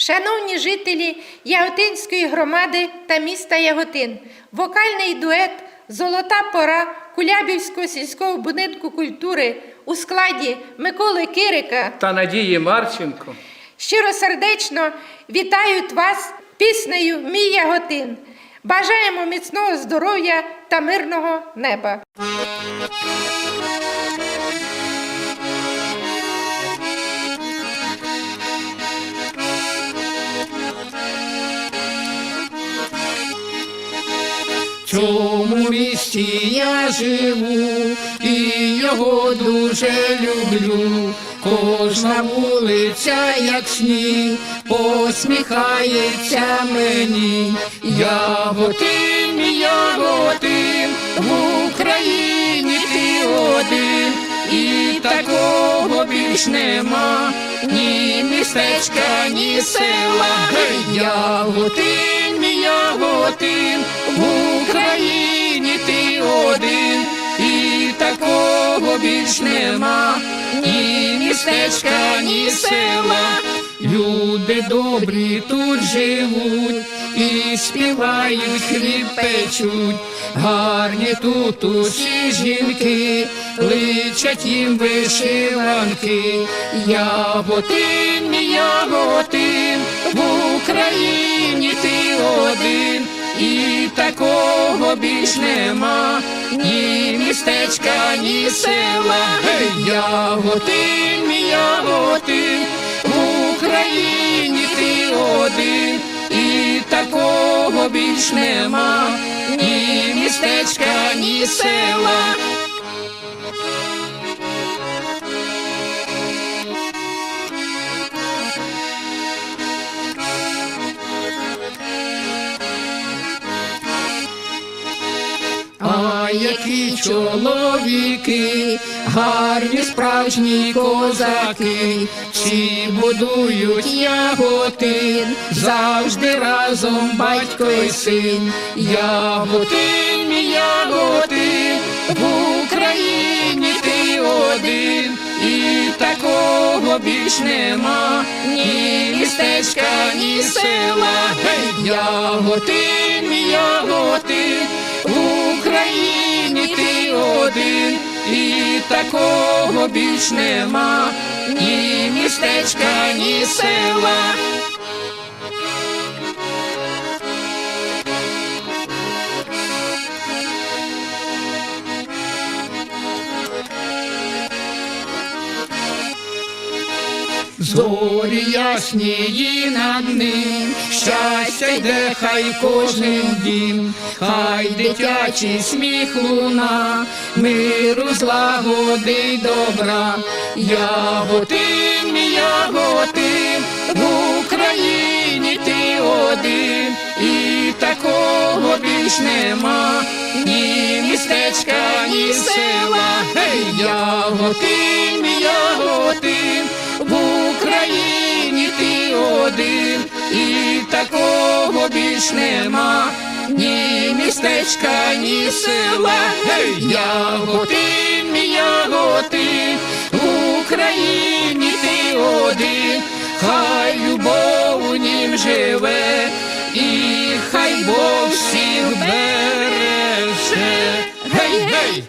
Шановні жителі Яготинської громади та міста Яготин, вокальний дует Золота пора Кулябівського сільського будинку культури у складі Миколи Кирика та Надії Марченко. щиросердечно вітають вас піснею Мій Яготин. Бажаємо міцного здоров'я та мирного неба. В цьому місті я живу і його дуже люблю. Кожна вулиця, як сніг, посміхається мені. Яготин, яготин, такого більш нема, ні містечка, ні села. Яготин, яготин, в Україні ти один, і такого більш нема, ні містечка, ні села. Люди добрі тут живуть і співають, хліб печуть, гарні тут усі жінки, личать їм вишиванки, яготин, яготин, в Україні ти один, і такого більш нема, ні містечка, ні села, яготин, яготин, більш нема, ні містечка, ні села. Які чоловіки, гарні справжні козаки, всі будують яготин, завжди разом батько й син, яготин, яготин, в Україні ти один, і такого більш нема, ні містечка, ні села, гей, яготин, яготин, і такого більш нема, ні містечка, ні села. Зорі ясні над ним, щастя йде, хай кожен дім, хай дитячий сміх луна, миру злагоди добра, яготин, яготин, в Україні ти один, і такого більш нема, ні містечка, ні села, гей, яготин, яготин, в Україні ти один, і такого більш нема, ні містечка, ні села, гей, яготин, яготин, в Україні ти один, хай любов у нім живе, і хай Бог всіх береже. Гей, гей!